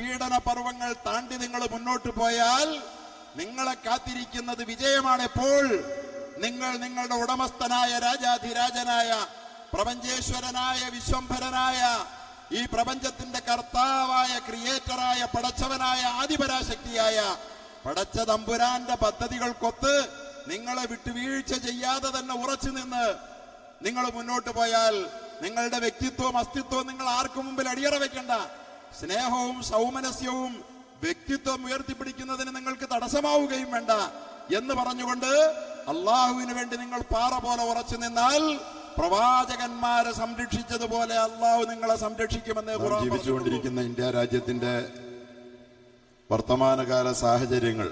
പീഡന പർവങ്ങൾ താണ്ടി നിങ്ങൾ മുന്നോട്ട് പോയാൽ നിങ്ങളെ കാത്തിരിക്കുന്നത് വിജയമാണ് എപ്പോൾ നിങ്ങൾ നിങ്ങളുടെ ഉടമസ്ഥനായ രാജാധിരാജനായ പ്രപഞ്ചേശ്വരനായ വിശ്വംഭരനായ ഈ പ്രപഞ്ചത്തിന്റെ കർത്താവായ ക്രിയേറ്ററായ പടച്ചവനായ ആദിപരാശക്തിയായ പടച്ച തമ്പുരാന്റെ പദ്ധതികൾക്കൊത്ത് നിങ്ങളെ വിട്ടുവീഴ്ച ചെയ്യാതെ തന്നെ ഉറച്ചു നിന്ന് നിങ്ങൾ മുന്നോട്ട് പോയാൽ നിങ്ങളുടെ വ്യക്തിത്വവും അസ്തിത്വവും നിങ്ങൾ ആർക്കും മുമ്പിൽ അടിയറ വെക്കണ്ട. സ്നേഹവും സൗമനസ്യവും വ്യക്തിത്വം ഉയർത്തിപ്പിടിക്കുന്നതിന് നിങ്ങൾക്ക് തടസ്സമാവുകയും വേണ്ട എന്ന് പറഞ്ഞുകൊണ്ട് അള്ളാഹുവിന് വേണ്ടി നിങ്ങൾ പാറ പോലെ ഉറച്ചു നിന്നാൽ പ്രവാചകന്മാരെ സംരക്ഷിച്ചതുപോലെ അള്ളാഹു നിങ്ങളെ സംരക്ഷിക്കുമെന്ന്. ജീവിച്ചുകൊണ്ടിരിക്കുന്ന ഇന്ത്യ രാജ്യത്തിന്റെ വർത്തമാനകാല സാഹചര്യങ്ങൾ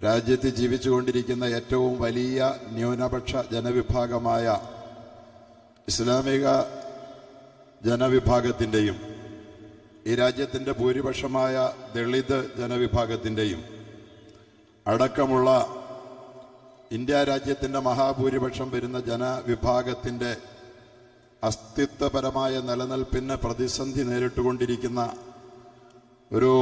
രാജ്യത്ത് ജീവിച്ചുകൊണ്ടിരിക്കുന്ന ഏറ്റവും വലിയ ന്യൂനപക്ഷ ജനവിഭാഗമായ ഇസ്ലാമിക ജനവിഭാഗത്തിന്റെയും ഈ രാജ്യത്തിന്റെ ഭൂരിപക്ഷമായ ദളിത് ജനവിഭാഗത്തിന്റെയും അടക്കമുള്ള ഇന്ത്യ രാജ്യത്തിന്റെ മഹാഭൂരിപക്ഷം വരുന്ന ജനവിഭാഗത്തിന്റെ അസ്തിത്വപരമായ നിലനിൽപ്പിന് പ്രതിസന്ധി നേരിട്ടുകൊണ്ടിരിക്കുന്ന ഒരു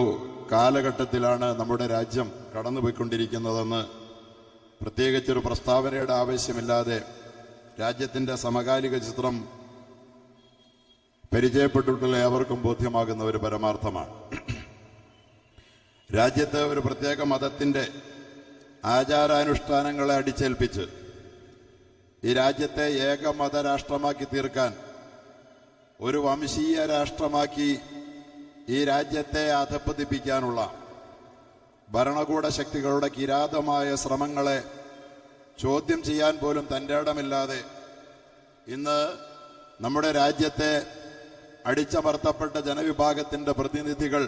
കാലഘട്ടത്തിലാണ് നമ്മുടെ രാജ്യം കടന്നുപോയിക്കൊണ്ടിരിക്കുന്നതെന്ന് പ്രത്യേകിച്ചൊരു പ്രസ്താവനയുടെ ആവശ്യമില്ലാതെ രാജ്യത്തിന്റെ സമകാലിക ചിത്രം പരിചയപ്പെട്ടിട്ടുള്ള ഏവർക്കും ബോധ്യമാകുന്ന ഒരു പരമാർത്ഥമാണ്. രാജ്യത്തെ ഒരു പ്രത്യേക മതത്തിന്റെ ആചാരാനുഷ്ഠാനങ്ങളെ അടിച്ചേൽപ്പിച്ച് ഈ രാജ്യത്തെ ഏക മതരാഷ്ട്രമാക്കി തീർക്കാൻ ഒരു വംശീയ രാഷ്ട്രമാക്കി ഈ രാജ്യത്തെ അധപ്പതിപ്പിക്കാനുള്ള ഭരണകൂട ശക്തികളുടെ കിരാതമായ ശ്രമങ്ങളെ ചോദ്യം ചെയ്യാൻ പോലും തന്റെ ഇടമില്ലാതെ ഇന്ന് നമ്മുടെ രാജ്യത്തെ അടിച്ചമർത്തപ്പെട്ട ജനവിഭാഗത്തിന്റെ പ്രതിനിധികൾ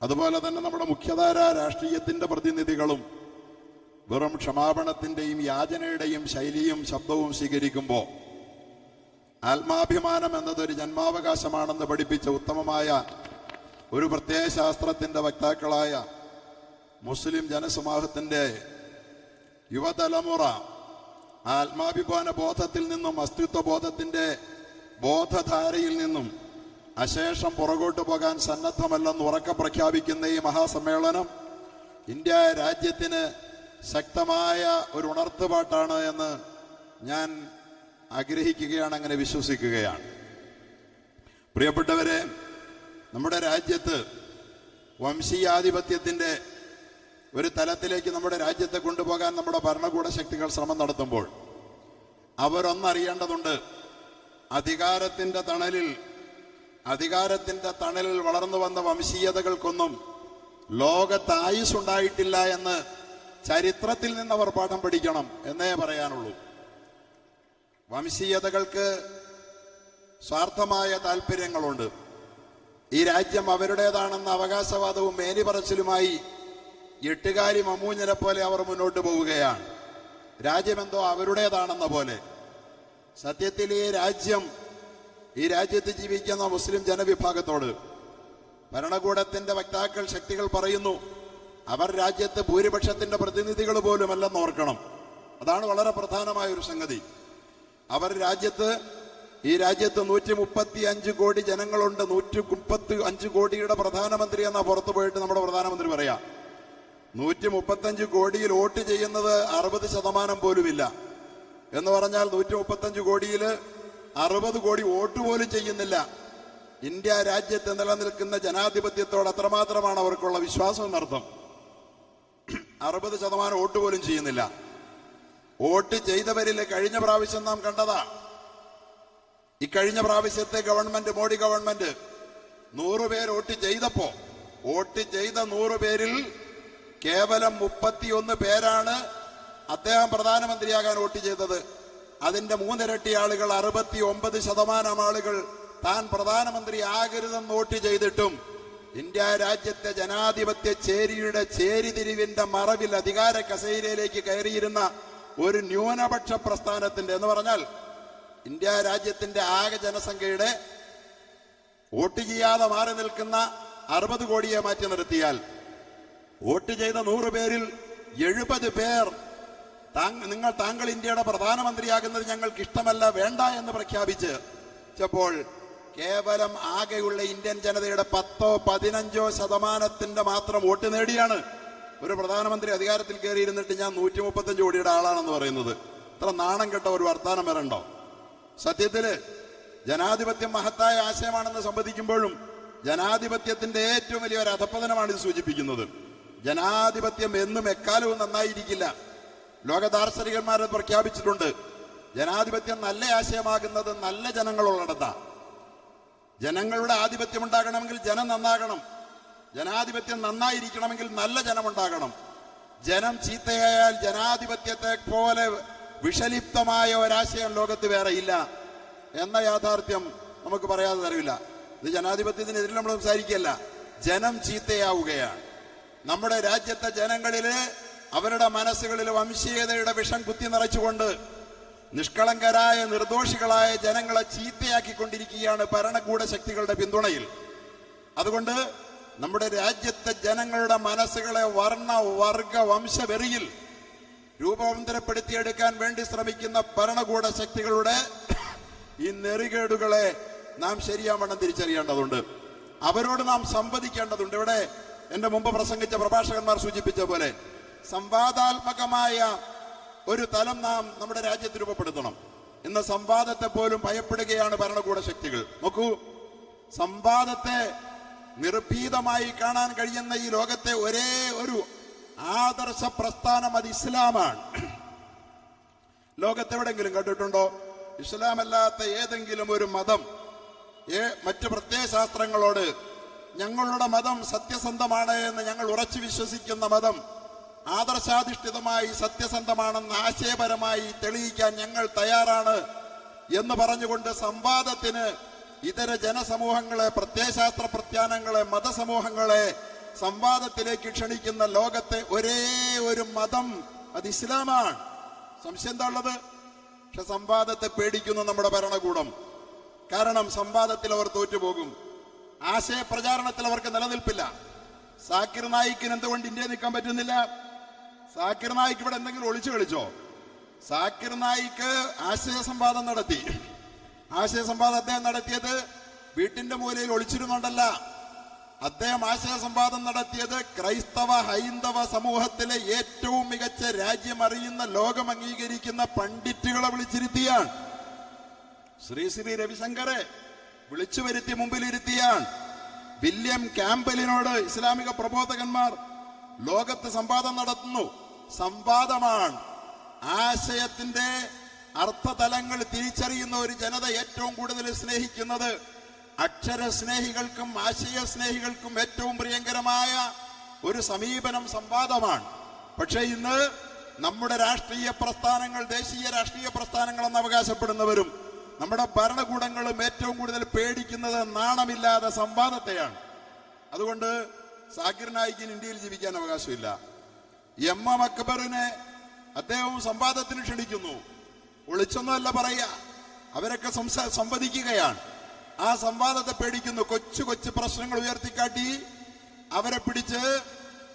അതുപോലെ തന്നെ നമ്മുടെ മുഖ്യധാര രാഷ്ട്രീയത്തിന്റെ പ്രതിനിധികളും വെറും ക്ഷമാപണത്തിന്റെയും യാചനയുടെയും ശൈലിയും ശബ്ദവും സ്വീകരിക്കുമ്പോൾ ആത്മാഭിമാനം എന്നതൊരു ജന്മാവകാശമാണെന്ന് പഠിപ്പിച്ച ഉത്തമമായ ഒരു പ്രത്യയശാസ്ത്രത്തിന്റെ വക്താക്കളായ മുസ്ലിം ജനസമൂഹത്തിന്റെ യുവതലമുറ ആത്മാഭിമാന ബോധത്തിൽ നിന്നും അസ്തിത്വ ബോധത്തിന്റെ ബോധധാരയിൽ നിന്നും അശേഷം പുറകോട്ട് പോകാൻ സന്നദ്ധമല്ലെന്ന് ഉറക്കെ പ്രഖ്യാപിക്കുന്ന ഈ മഹാസമ്മേളനം ഇന്ത്യ രാജ്യത്തിന് ശക്തമായ ഒരു ഉണർത്തുപാട്ടാണ് എന്ന് ഞാൻ ആഗ്രഹിക്കുകയാണ് അങ്ങനെ വിശ്വസിക്കുകയാണ്. പ്രിയപ്പെട്ടവരെ നമ്മുടെ രാജ്യത്ത് വംശീയാധിപത്യത്തിന്റെ ഒരു തലത്തിലേക്ക് നമ്മുടെ രാജ്യത്തെ കൊണ്ടുപോകാൻ നമ്മുടെ ഭരണകൂട ശക്തികൾ ശ്രമം നടത്തുമ്പോൾ അവരൊന്നറിയേണ്ടതുണ്ട് അധികാരത്തിന്റെ തണലിൽ അധികാരത്തിന്റെ തണലിൽ വളർന്നു വന്ന വംശീയതകൾക്കൊന്നും ലോകത്ത് ആയുസ്സുണ്ടായിട്ടില്ല എന്ന് ചരിത്രത്തിൽ നിന്ന് അവർ പാഠം പഠിക്കണം എന്നേ പറയാനുള്ളൂ. വംശീയതകൾക്ക് സ്വാർത്ഥമായ താല്പര്യങ്ങളുണ്ട് ഈ രാജ്യം അവരുടേതാണെന്ന അവകാശവാദവും മേനിപറച്ചിലുമായി എട്ടുകാലി മമ്മൂഞ്ഞിനെ പോലെ അവർ മുന്നോട്ട് പോവുകയാണ്. രാജ്യമെന്തോ അവരുടേതാണെന്ന പോലെ. സത്യത്തിൽ ഈ രാജ്യം ഈ രാജ്യത്ത് ജീവിക്കുന്ന മുസ്ലിം ജനവിഭാഗത്തോട് ഭരണകൂടത്തിന്റെ വക്താക്കൾ ശക്തികൾ പറയുന്നു അവർ രാജ്യത്ത് ഭൂരിപക്ഷത്തിന്റെ പ്രതിനിധികൾ പോലുമല്ലെന്ന് ഓർക്കണം. അതാണ് വളരെ പ്രധാനമായ ഒരു സംഗതി. അവർ രാജ്യത്ത് ഈ രാജ്യത്ത് നൂറ്റി മുപ്പത്തി അഞ്ച് കോടി ജനങ്ങളുണ്ട് നൂറ്റി മുപ്പത്തി അഞ്ച് കോടിയുടെ പ്രധാനമന്ത്രി എന്നാ പുറത്തു പോയിട്ട് നമ്മുടെ പ്രധാനമന്ത്രി പറയാ. നൂറ്റി മുപ്പത്തഞ്ച് കോടിയിൽ വോട്ട് ചെയ്യുന്നത് അറുപത് ശതമാനം പോലുമില്ല. എന്ന് പറഞ്ഞാൽ നൂറ്റി മുപ്പത്തഞ്ച് കോടിയിൽ അറുപത് കോടി വോട്ട് പോലും ചെയ്യുന്നില്ല. ഇന്ത്യ രാജ്യത്ത് നിലനിൽക്കുന്ന ജനാധിപത്യത്തോട് അത്രമാത്രമാണ് അവർക്കുള്ള വിശ്വാസം എന്നർത്ഥം. അറുപത് ശതമാനം വോട്ട് പോലും ചെയ്യുന്നില്ല. വോട്ട് ചെയ്തവരിൽ കഴിഞ്ഞ പ്രാവശ്യം നാം കണ്ടതാ. ഇക്കഴിഞ്ഞ പ്രാവശ്യത്തെ ഗവൺമെന്റ് മോഡി ഗവൺമെന്റ് നൂറുപേർ വോട്ട് ചെയ്തപ്പോ വോട്ട് ചെയ്ത നൂറ് പേരിൽ കേവലം മുപ്പത്തിയൊന്ന് പേരാണ് അദ്ദേഹം പ്രധാനമന്ത്രിയാകാൻ വോട്ട് ചെയ്തത്. അതിന്റെ മൂന്നിരട്ടി ആളുകൾ അറുപത്തി ഒമ്പത് ശതമാനം ആളുകൾ താൻ പ്രധാനമന്ത്രി ആകരുതെന്ന് വോട്ട് ചെയ്തിട്ടും ഇന്ത്യ രാജ്യത്തെ ജനാധിപത്യ ചേരിയുടെ ചേരിതിരിവിന്റെ മറവിൽ അധികാര കസേരയിലേക്ക് കയറിയിരുന്ന ഒരു ന്യൂനപക്ഷ പ്രസ്ഥാനത്തിന്റെ എന്ന് പറഞ്ഞാൽ ഇന്ത്യ രാജ്യത്തിന്റെ ആകെ ജനസംഖ്യയുടെ വോട്ട് ചെയ്യാതെ മാറി നിൽക്കുന്ന അറുപത് കോടിയെ മാറ്റി നിർത്തിയാൽ വോട്ട് ചെയ്ത നൂറ് പേരിൽ എഴുപത് പേർ നിങ്ങൾ താങ്കൾ ഇന്ത്യയുടെ പ്രധാനമന്ത്രിയാകുന്നത് ഞങ്ങൾക്ക് ഇഷ്ടമല്ല വേണ്ട എന്ന് പ്രഖ്യാപിച്ച് ച്ചപ്പോൾ കേവലം ആകെയുള്ള ഇന്ത്യൻ ജനതയുടെ പത്തോ പതിനഞ്ചോ ശതമാനത്തിന്റെ മാത്രം വോട്ട് നേടിയാണ് ഒരു പ്രധാനമന്ത്രി അധികാരത്തിൽ കയറിയിരുന്നിട്ട് ഞാൻ നൂറ്റി മുപ്പത്തഞ്ച് കോടിയുടെ ആളാണെന്ന് പറയുന്നത്. ഇത്ര നാണം കെട്ട ഒരു വർത്താനം വരണ്ടോ സത്യത്തിൽ ജനാധിപത്യം മഹത്തായ ആശയമാണെന്ന് സംവദിക്കുമ്പോഴും ജനാധിപത്യത്തിന്റെ ഏറ്റവും വലിയ ഒരു അധപ്പതനമാണ് ഇത് സൂചിപ്പിക്കുന്നത്. ജനാധിപത്യം എന്നും എക്കാലവും നന്നായിരിക്കില്ല. ലോക ദാർശനികന്മാരത് പ്രഖ്യാപിച്ചിട്ടുണ്ട്. ജനാധിപത്യം നല്ല ആശയമാകുന്നത് നല്ല ജനങ്ങളുള്ളിടത്താണ് ജനങ്ങളുടെ ആധിപത്യം ഉണ്ടാകണമെങ്കിൽ ജനം നന്നാകണം. ജനാധിപത്യം നന്നായിരിക്കണമെങ്കിൽ നല്ല ജനമുണ്ടാകണം. ജനം ചീത്തയായാൽ ജനാധിപത്യത്തെ പോലെ വിഷലിപ്തമായ ഒരാശയം ലോകത്ത് വേറെ ഇല്ല. എന്ന യാഥാർത്ഥ്യം നമുക്ക് പറയാതെ തരവില്ല ഇത് ജനാധിപത്യത്തിനെതിരെ നമ്മൾ സംസാരിക്കുകയല്ല. ജനം ചീത്തയാവുകയാണ്. നമ്മുടെ രാജ്യത്തെ ജനങ്ങളിൽ അവരുടെ മനസ്സുകളിൽ വംശീയതയുടെ വിഷം കുത്തി നിറച്ചുകൊണ്ട് നിഷ്കളങ്കരായ നിർദോഷികളായ ജനങ്ങളെ ചീത്തയാക്കിക്കൊണ്ടിരിക്കുകയാണ് ഭരണകൂട ശക്തികളുടെ പിന്തുണയിൽ. അതുകൊണ്ട് നമ്മുടെ രാജ്യത്തെ ജനങ്ങളുടെ മനസ്സുകളെ വർണ വർഗ വംശവെറിയിൽ രൂപാന്തരപ്പെടുത്തിയെടുക്കാൻ വേണ്ടി ശ്രമിക്കുന്ന ഭരണകൂട ശക്തികളുടെ ഈ നെറികേടുകളെ നാം ശരിയാവണം തിരിച്ചറിയേണ്ടതുണ്ട്. അവരോട് നാം സംവദിക്കേണ്ടതുണ്ട്. ഇവിടെ എന്റെ മുമ്പ് പ്രസംഗിച്ച പ്രഭാഷകന്മാർ സൂചിപ്പിച്ച പോലെ സംവാദാത്മകമായ ഒരു തലം നാം നമ്മുടെ രാജ്യത്ത് രൂപപ്പെടുത്തണം. ഇന്ന് സംവാദത്തെ പോലും ഭയപ്പെടുകയാണ് ഭരണകൂട ശക്തികൾ. നോക്കൂ സംവാദത്തെ നിർഭീതമായി കാണാൻ കഴിയുന്ന ഈ ലോകത്തെ ഒരേ ഒരു ആദർശ പ്രസ്ഥാനം അത് ഇസ്ലാമാണ്. ലോകത്തെവിടെങ്കിലും കണ്ടിട്ടുണ്ടോ? ഇസ്ലാമല്ലാത്ത ഏതെങ്കിലും ഒരു മതം ഏ മറ്റു പ്രത്യയശാസ്ത്രങ്ങളോട് ഞങ്ങളുടെ മതം സത്യസന്ധമാണ് എന്ന് ഞങ്ങൾ ഉറച്ചു വിശ്വസിക്കുന്ന മതം ആദർശാധിഷ്ഠിതമായി സത്യസന്ധമാണെന്ന് ആശയപരമായി തെളിയിക്കാൻ ഞങ്ങൾ തയ്യാറാണ് എന്ന് പറഞ്ഞുകൊണ്ട് സംവാദത്തിന് ഇതര ജനസമൂഹങ്ങളെ പ്രത്യയശാസ്ത്ര പ്രത്യാനങ്ങളെ മതസമൂഹങ്ങളെ സംവാദത്തിലേക്ക് ക്ഷണിക്കുന്ന ലോകത്തെ ഒരേ ഒരു മതം. അത് ഇസ്ലാമാണ്. സംശയം എന്താ ഉള്ളത്? പക്ഷെ സംവാദത്തെ പേടിക്കുന്നു നമ്മുടെ ഭരണകൂടം. കാരണം സംവാദത്തിൽ അവർ തോറ്റുപോകും. ആശയപ്രചാരണത്തിൽ അവർക്ക് നിലനിൽപ്പില്ല. സാക്കിർ നായിക്കിന് എന്തുകൊണ്ട് ഇന്ത്യയിൽ നിൽക്കാൻ പറ്റുന്നില്ല? സാക്കിർ നായിക്ക് ഇവിടെ എന്തെങ്കിലും ഒളിച്ചു കളിച്ചോ? സാക്കിർ നായിക്ക് ആശയ സംവാദം നടത്തി. ആശയ സംവാദം അദ്ദേഹം നടത്തിയത് വീട്ടിന്റെ മൂലയിൽ ഒളിച്ചിരുന്നുണ്ടല്ല. അദ്ദേഹം ആശയ സംവാദം നടത്തിയത് ക്രൈസ്തവ ഹൈന്ദവ സമൂഹത്തിലെ ഏറ്റവും മികച്ച രാജ്യം അറിയുന്ന ലോകം അംഗീകരിക്കുന്ന പണ്ഡിറ്റുകളെ വിളിച്ചിരുത്തിയാണ്. ശ്രീ ശ്രീ രവിശങ്കറെ വിളിച്ചു വരുത്തി മുമ്പിലിരുത്തിയാണ്. വില്യം ക്യാമ്പലിനോട് ഇസ്ലാമിക പ്രബോധകന്മാർ ലോകത്ത് സംവാദം നടത്തുന്നു. സംവാദമാണ്. ആശയത്തിന്റെ അർത്ഥതലങ്ങൾ തിരിച്ചറിയുന്ന ഒരു ജനത ഏറ്റവും കൂടുതൽ സ്നേഹിക്കുന്നത് അക്ഷര സ്നേഹികൾക്കും ആശയ സ്നേഹികൾക്കും ഏറ്റവും പ്രിയങ്കരമായ ഒരു സമീപനം സംവാദമാണ്. പക്ഷേ ഇന്ന് നമ്മുടെ രാഷ്ട്രീയ പ്രസ്ഥാനങ്ങൾ ദേശീയ രാഷ്ട്രീയ പ്രസ്ഥാനങ്ങൾ എന്ന് അവകാശപ്പെടുന്നവരും നമ്മുടെ ഭരണകൂടങ്ങളും ഏറ്റവും കൂടുതൽ പേടിക്കുന്നത് നാണമില്ലാതെ സംവാദത്തെയാണ്. അതുകൊണ്ട് സാക്കിർ നായിക്കിന് ഇന്ത്യയിൽ ജീവിക്കാൻ അവകാശമില്ല. എം എം അക്ബറിനെ അദ്ദേഹവും സംവാദത്തിന് ക്ഷണിക്കുന്നു. ഒളിച്ചൊന്നുമല്ല പറയുക. അവരൊക്കെ സംസാ സംവദിക്കുകയാണ്. ആ സംവാദത്തെ പേടിക്കുന്നു. കൊച്ചു കൊച്ചു പ്രശ്നങ്ങൾ ഉയർത്തിക്കാട്ടി അവരെ പിടിച്ച്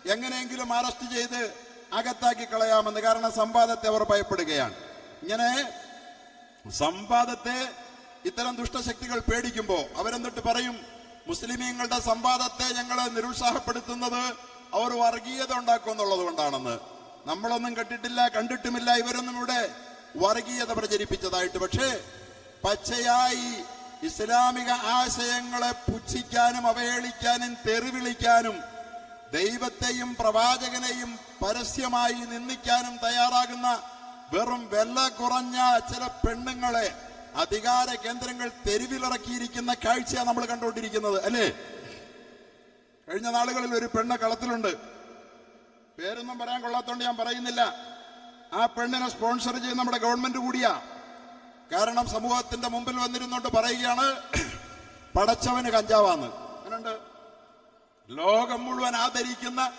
എങ്ങനെയെങ്കിലും അറസ്റ്റ് ചെയ്ത് അകത്താക്കി കളയാമെന്ന് കാരണം സംവാദത്തെ അവർ ഭയപ്പെടുകയാണ്. ഇങ്ങനെ സംവാദത്തെ ഇത്തരം ദുഷ്ടശക്തികൾ പേടിക്കുമ്പോൾ അവരെന്നിട്ട് പറയും മുസ്ലിമീങ്ങളുടെ സംവാദത്തെ ഞങ്ങൾ നിരുത്സാഹപ്പെടുത്തുന്നത് അവർ വർഗീയത ഉണ്ടാക്കും എന്നുള്ളത് കൊണ്ടാണെന്ന്. നമ്മളൊന്നും കണ്ടിട്ടില്ല കണ്ടിട്ടുമില്ല ഇവരൊന്നും ഇവിടെ വർഗീയത പ്രചരിപ്പിച്ചതായിട്ട്. പക്ഷേ പച്ചയായി ഇസ്ലാമിക ആശയങ്ങളെ പുച്ഛിക്കാനും അവഹേളിക്കാനും തെറിവിളിക്കാനും ദൈവത്തെയും പ്രവാചകനെയും പരസ്യമായി നിന്ദിക്കാനും തയ്യാറാകുന്ന വെറും വെല്ല കുറഞ്ഞ ചില പെണ്ണുങ്ങളെ അധികാര കേന്ദ്രങ്ങൾ തെരുവിലിറക്കിയിരിക്കുന്ന കാഴ്ചയാണ് നമ്മൾ കണ്ടുകൊണ്ടിരിക്കുന്നത് അല്ലേ? കഴിഞ്ഞ നാളുകളിൽ ഒരു പെണ്ണ് കളത്തിലുണ്ട്. പേരൊന്നും പറയാൻ കൊള്ളാത്തോണ്ട് ഞാൻ പറയുന്നില്ല. ആ പെണ്ണിനെ സ്പോൺസർ ചെയ്യുന്ന നമ്മുടെ ഗവൺമെന്റ് കൂടിയാ. കാരണം സമൂഹത്തിന്റെ മുമ്പിൽ വന്നിരുന്നോണ്ട് പറയുകയാണ് പടച്ചവന് കഞ്ചാവാന്ന്. അങ്ങനുണ്ട് ലോകം മുഴുവൻ ആദരിക്കുന്ന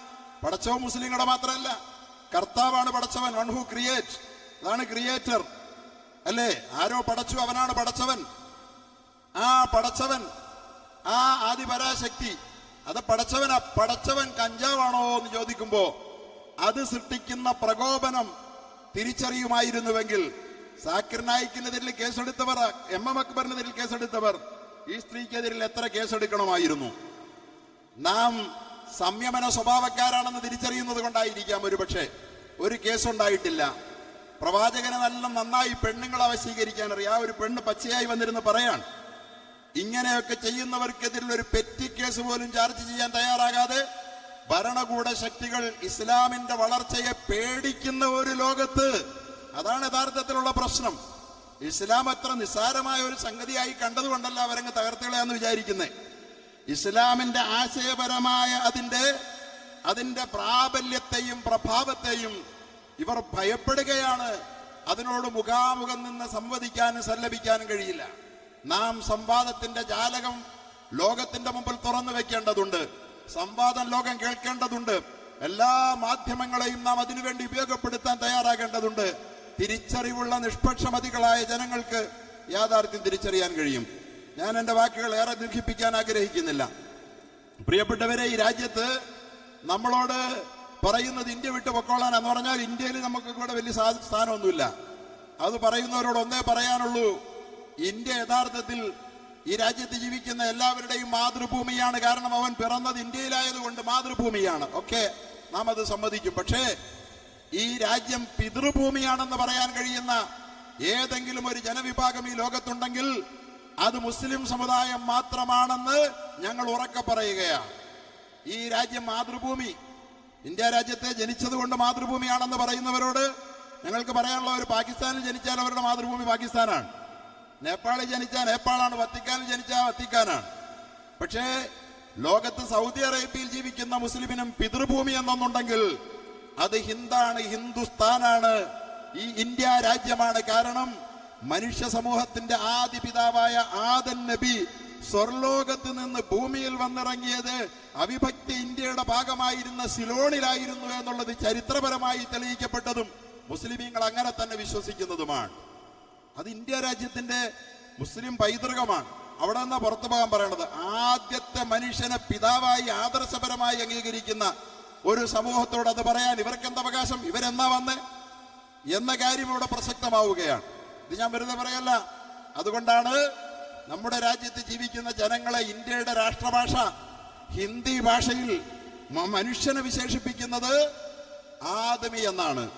പടച്ചവൻ മുസ്ലിങ്ങളുടെ മാത്രമല്ല കർത്താവാണ് പടച്ചവൻ വൺ ഹു ക്രിയേറ്റ്. അതാണ് ക്രിയേറ്റർ. അല്ലേ? ആരോ പടച്ചു അവനാണ് പടച്ചവൻ. ആ പടച്ചവൻ ആ ആദിപരാശക്തി അത് പടച്ചവനാ പടച്ചവൻ കഞ്ചാവാണോ എന്ന് ചോദിക്കുമ്പോ അത് സൃഷ്ടിക്കുന്ന പ്രകോപനം തിരിച്ചറിയുമായിരുന്നുവെങ്കിൽ സാക്കിർ നായിക്കിനെതിരിൽ കേസെടുത്തവർ എം എം അക്ബറിനെതിരിൽ കേസെടുത്തവർ ഈ സ്ത്രീക്കെതിരിൽ എത്ര കേസെടുക്കണമായിരുന്നു? നാം സംയമന സ്വഭാവക്കാരാണെന്ന് തിരിച്ചറിയുന്നത് കൊണ്ടായിരിക്കാം ഒരു പക്ഷേ ഒരു കേസുണ്ടായിട്ടില്ല. പ്രവാചകനെ നല്ല നന്നായി പെണ്ണുങ്ങളെ വശീകരിക്കാൻ അറിയാം ആ ഒരു പെണ്ണ് പച്ചയായി വന്നിരുന്ന് പറയാണ് ഇങ്ങനെയൊക്കെ ചെയ്യുന്നവർക്കെതിരെ ഒരു പെറ്റി കേസ് പോലും ചാർജ് ചെയ്യാൻ തയ്യാറാകാതെ ഭരണകൂട ശക്തികൾ ഇസ്ലാമിന്റെ വളർച്ചയെ പേടിക്കുന്ന ഒരു ലോകത്ത്. അതാണ് യഥാർത്ഥത്തിലുള്ള പ്രശ്നം. ഇസ്ലാം അത്ര നിസ്സാരമായ ഒരു സംഗതിയായി കണ്ടതുകൊണ്ടല്ല അവരങ്ങ് തകർത്തുകളെയാന്ന് വിചാരിക്കുന്നത് ഇസ്ലാമിന്റെ ആശയപരമായ അതിന്റെ അതിന്റെ പ്രാബല്യത്തെയും പ്രഭാവത്തെയും ഇവർ ഭയപ്പെടുകയാണ്. അതിനോട് മുഖാമുഖം നിന്ന് സംവദിക്കാനും സല്ലപിക്കാനും കഴിയില്ല. നാം സംവാദത്തിന്റെ ജാലകം ലോകത്തിന്റെ മുമ്പിൽ തുറന്നു വെക്കേണ്ടതുണ്ട്. സംവാദം ലോകം കേൾക്കേണ്ടതുണ്ട്. എല്ലാ മാധ്യമങ്ങളെയും നാം അതിനുവേണ്ടി ഉപയോഗപ്പെടുത്താൻ തയ്യാറാകേണ്ടതുണ്ട്. തിരിച്ചറിവുള്ള നിഷ്പക്ഷമതികളായ ജനങ്ങൾക്ക് യാഥാർത്ഥ്യം തിരിച്ചറിയാൻ കഴിയും. ഞാൻ എന്റെ വാക്കുകൾ ഏറെ ദീർഘിപ്പിക്കാൻ ആഗ്രഹിക്കുന്നില്ല. പ്രിയപ്പെട്ടവരെ ഈ രാജ്യത്ത് നമ്മളോട് പറയുന്നത് ഇന്ത്യ വിട്ട് പൊക്കോളാൻ എന്ന് പറഞ്ഞാൽ ഇന്ത്യയിൽ നമുക്ക് ഇവിടെ വലിയ സ്ഥാനമൊന്നുമില്ല. അത് പറയുന്നവരോട് ഒന്നേ പറയാനുള്ളൂ. ഇന്ത്യ യഥാർത്ഥത്തിൽ ഈ രാജ്യത്ത് ജീവിക്കുന്ന എല്ലാവരുടെയും മാതൃഭൂമിയാണ്. കാരണം അവൻ പിറന്നത് ഇന്ത്യയിലായതുകൊണ്ട് മാതൃഭൂമിയാണ്. ഒക്കെ നാം അത് സമ്മതിക്കും. പക്ഷേ ഈ രാജ്യം പിതൃഭൂമിയാണെന്ന് പറയാൻ കഴിയുന്ന ഏതെങ്കിലും ഒരു ജനവിഭാഗം ഈ ലോകത്തുണ്ടെങ്കിൽ അത് മുസ്ലിം സമുദായം മാത്രമാണെന്ന് ഞങ്ങൾ ഉറക്കെ പറയുകയാണ്. ഈ രാജ്യം മാതൃഭൂമി. ഇന്ത്യ രാജ്യത്തെ ജനിച്ചത് കൊണ്ട് മാതൃഭൂമിയാണെന്ന് പറയുന്നവരോട് ഞങ്ങൾക്ക് പറയാനുള്ള ഒരു പാകിസ്ഥാനിൽ ജനിച്ചാൽ അവരുടെ മാതൃഭൂമി പാകിസ്ഥാനാണ്. നേപ്പാളിൽ ജനിച്ചാൽ നേപ്പാളാണ് വത്തിക്കാനിൽ ജനിച്ചാൽ വത്തിക്കാനാണ്. പക്ഷേ ലോകത്ത് സൗദി അറേബ്യയിൽ ജീവിക്കുന്ന മുസ്ലിമിനും പിതൃഭൂമി എന്നൊന്നുണ്ടെങ്കിൽ അത് ഹിന്ദാണ് ഹിന്ദുസ്ഥാനാണ് ഈ ഇന്ത്യ രാജ്യമാണ്. കാരണം മനുഷ്യ സമൂഹത്തിന്റെ ആദ്യ പിതാവായ ആദൻ നബി സ്വർലോകത്ത് നിന്ന് ഭൂമിയിൽ വന്നിറങ്ങിയത് അവിഭക്ത ഇന്ത്യയുടെ ഭാഗമായിരുന്ന സിലോണിലായിരുന്നു എന്നുള്ളത് ചരിത്രപരമായി തെളിയിക്കപ്പെട്ടതും മുസ്ലിമീങ്ങൾ അങ്ങനെ തന്നെ വിശ്വസിക്കുന്നതുമാണ്. അത് ഇന്ത്യ രാജ്യത്തിന്റെ മുസ്ലിം പൈതൃകമാണ്. അവിടെ നിന്നാ പുറത്തു പോകാൻ പറയണത്. ആദ്യത്തെ മനുഷ്യനെ പിതാവായി ആദർശപരമായി അംഗീകരിക്കുന്ന ഒരു സമൂഹത്തോട് അത് പറയാൻ ഇവർക്ക് എന്ത് അവകാശം? ഇവരെന്നാ വന്ന്? എന്ന കാര്യം ഇവിടെ പ്രസക്തമാവുകയാണ്. ഇത് ഞാൻ വെറുതെ പറയല്ല. അതുകൊണ്ടാണ് നമ്മുടെ രാജ്യത്ത് ജീവിക്കുന്ന ജനങ്ങളെ ഇന്ത്യയുടെ രാഷ്ട്രഭാഷ ഹിന്ദി ഭാഷയിൽ മനുഷ്യനെ വിശേഷിപ്പിക്കുന്നത് ആദമി എന്നാണ്.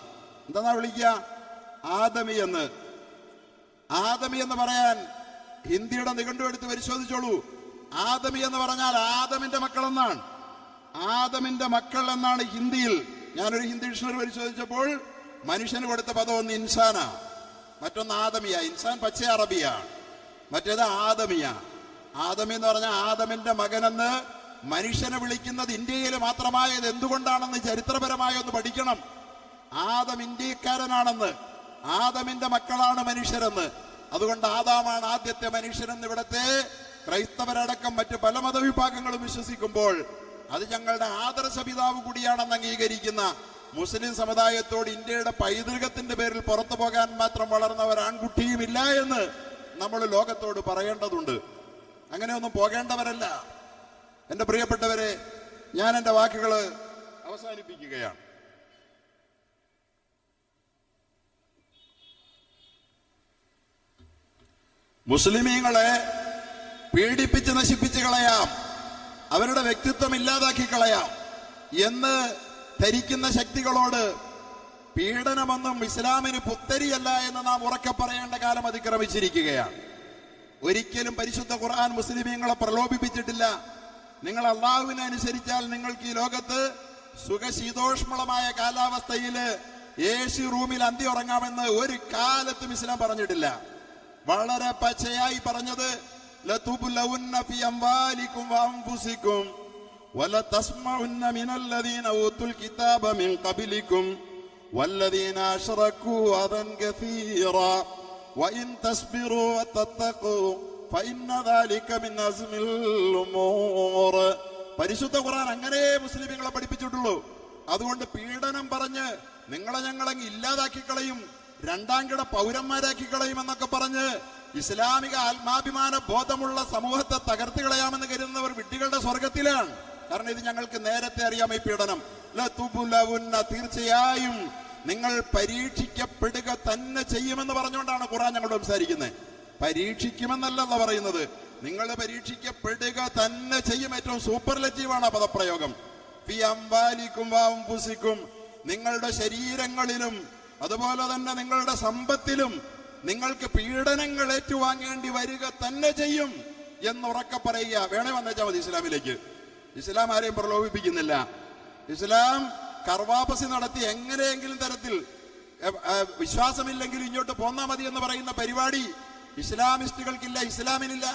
എന്താ വിളിക്കുക? ആദമി എന്ന്. ആദമി എന്ന് പറയാൻ ഹിന്ദിയുടെ നിഘണ്ടു എടുത്ത് പരിശോധിച്ചോളൂ. ആദമി എന്ന് പറഞ്ഞാൽ ആദമിന്റെ മക്കൾ എന്നാണ് ആദമിന്റെ മക്കൾ എന്നാണ് ഹിന്ദിയിൽ. ഞാനൊരു ഹിന്ദി ഡിക്ഷണറി പരിശോധിച്ചപ്പോൾ മനുഷ്യന് കൊടുത്ത പദം ഒന്ന് ഇൻസാനാ. മറ്റൊന്ന് ആദമിയ. ഇൻസാൻ പച്ച അറബിയ. മറ്റേത് ആദമിയ. ആദമി എന്ന് പറഞ്ഞാൽ ആദമിന്റെ മകനെന്ന് മനുഷ്യനെ വിളിക്കുന്നത് ഇന്ത്യയിൽ മാത്രമായത് എന്തുകൊണ്ടാണെന്ന് ചരിത്രപരമായി ഒന്ന് പഠിക്കണം. ആദം ഇന്ത്യക്കാരനാണെന്ന് ആദമിന്റെ മക്കളാണ് മനുഷ്യരെന്ന്. അതുകൊണ്ട് ആദാമാണ് ആദ്യത്തെ മനുഷ്യരെന്ന് ഇവിടത്തെ ക്രൈസ്തവരടക്കം മറ്റു പല മതവിഭാഗങ്ങളും വിശ്വസിക്കുമ്പോൾ അത് ഞങ്ങളുടെ ആദർശ പിതാവ് കൂടിയാണെന്ന് അംഗീകരിക്കുന്ന മുസ്ലിം സമുദായത്തോട് ഇന്ത്യയുടെ പൈതൃകത്തിന്റെ പേരിൽ പുറത്തു പോകാൻ മാത്രം വളർന്ന ഒരു ആൺകുട്ടിയുമില്ല എന്ന് നമ്മൾ ലോകത്തോട് പറയേണ്ടതുണ്ട്. അങ്ങനെയൊന്നും പോകേണ്ടവരല്ല. എന്റെ പ്രിയപ്പെട്ടവരെ ഞാൻ എന്റെ വാക്കുകൾ അവസാനിപ്പിക്കുകയാണ്. മുസ്ലിമീങ്ങളെ പീഡിപ്പിച്ച് നശിപ്പിച്ച് കളയാം. അവരുടെ വ്യക്തിത്വം ഇല്ലാതാക്കി കളയാം. എന്ന് ധരിക്കുന്ന ശക്തികളോട് പീഡനമൊന്നും ഇസ്ലാമിന് പുത്തരിയല്ല എന്ന് നാം ഉറക്കെ പറയേണ്ട കാലം അതിക്രമിച്ചിരിക്കുകയാണ്. ഒരിക്കലും പരിശുദ്ധ ഖുർആൻ മുസ്ലിമീങ്ങളെ പ്രലോഭിപ്പിച്ചിട്ടില്ല. നിങ്ങൾ അള്ളാഹുവിനെ അനുസരിച്ചാൽ നിങ്ങൾക്ക് ഈ ലോകത്ത് സുഖശീതോഷ്മളമായ കാലാവസ്ഥയിൽ എ സി റൂമിൽ അന്തി ഉറങ്ങാമെന്ന് ഒരു കാലത്തും ഇസ്ലാം പറഞ്ഞിട്ടില്ല. വളരെ പച്ചയായി പറഞ്ഞത് ലതുബ്ലവുന്ന ഫി അംവാലിക്കും വഅൻഫുസിക്കും ولتسمعن من الذين اوتوا الكتاب من قبلكم والذين اشركوا اذى كثيرا وان تصبروا وتتقوا فان ذلك من عزم الامور പരിശുദ്ധ ഖുർആൻ അങ്ങനെ മുസ്ലിമുകളെ പഠിപ്പിച്ചിട്ടുള്ളൂ അതുകൊണ്ട് പീഡനം പറഞ്ഞ് നിങ്ങളെ ഞങ്ങളങ്ങ് ഇല്ലാതാക്കി കളയും രണ്ടാം കിട പൗരന്മാരാക്കി കളയും എന്നൊക്കെ പറഞ്ഞ് ഇസ്ലാമിക ആത്മാഭിമാന ബോധമുള്ള സമൂഹത്തെ തകർത്ത് കളയാമെന്ന് കരുതുന്നവർ വിഡ്ഢികളുടെ സ്വർഗത്തിലാണ് കാരണം ഇത് ഞങ്ങൾക്ക് നേരത്തെ അറിയാം ഈ പീഡനം ലതുബുലവുന്ന തീർച്ചയായും നിങ്ങൾ പരീക്ഷിക്കപ്പെടുക തന്നെ ചെയ്യുമെന്ന് പറഞ്ഞുകൊണ്ടാണ് ഖുറാൻ ഞങ്ങളോട് സംസാരിക്കുന്നത്. പരീക്ഷിക്കുമെന്നല്ല പറയുന്നത്. നിങ്ങൾ പരീക്ഷിക്കപ്പെടുക തന്നെ ചെയ്യും. ഏറ്റവും സൂപ്പർലറ്റീവാണ് ആ പദപ്രയോഗം ും. അംബാലിക്കും വാംഫുസിക്കും നിങ്ങളുടെ ശരീരങ്ങളിലും അതുപോലെ തന്നെ നിങ്ങളുടെ സമ്പത്തിലും നിങ്ങൾക്ക് പീഡനങ്ങൾ ഏറ്റുവാങ്ങേണ്ടി വരിക തന്നെ ചെയ്യും എന്നുറക്കെ പറയുക. വേണേ വന്നേച്ചാൽ മതി ഇസ്ലാമിലേക്ക്. ഇസ്ലാം ആരെയും പ്രലോഭിപ്പിക്കുന്നില്ല. ഇസ്ലാം കർവാപസി നടത്തി എങ്ങനെയെങ്കിലും തരത്തിൽ വിശ്വാസമില്ലെങ്കിൽ ഇങ്ങോട്ട് പോന്നാ മതി എന്ന് പറയുന്ന പരിപാടി ഇസ്ലാമിസ്റ്റുകൾക്കില്ല ഇസ്ലാമിനില്ല.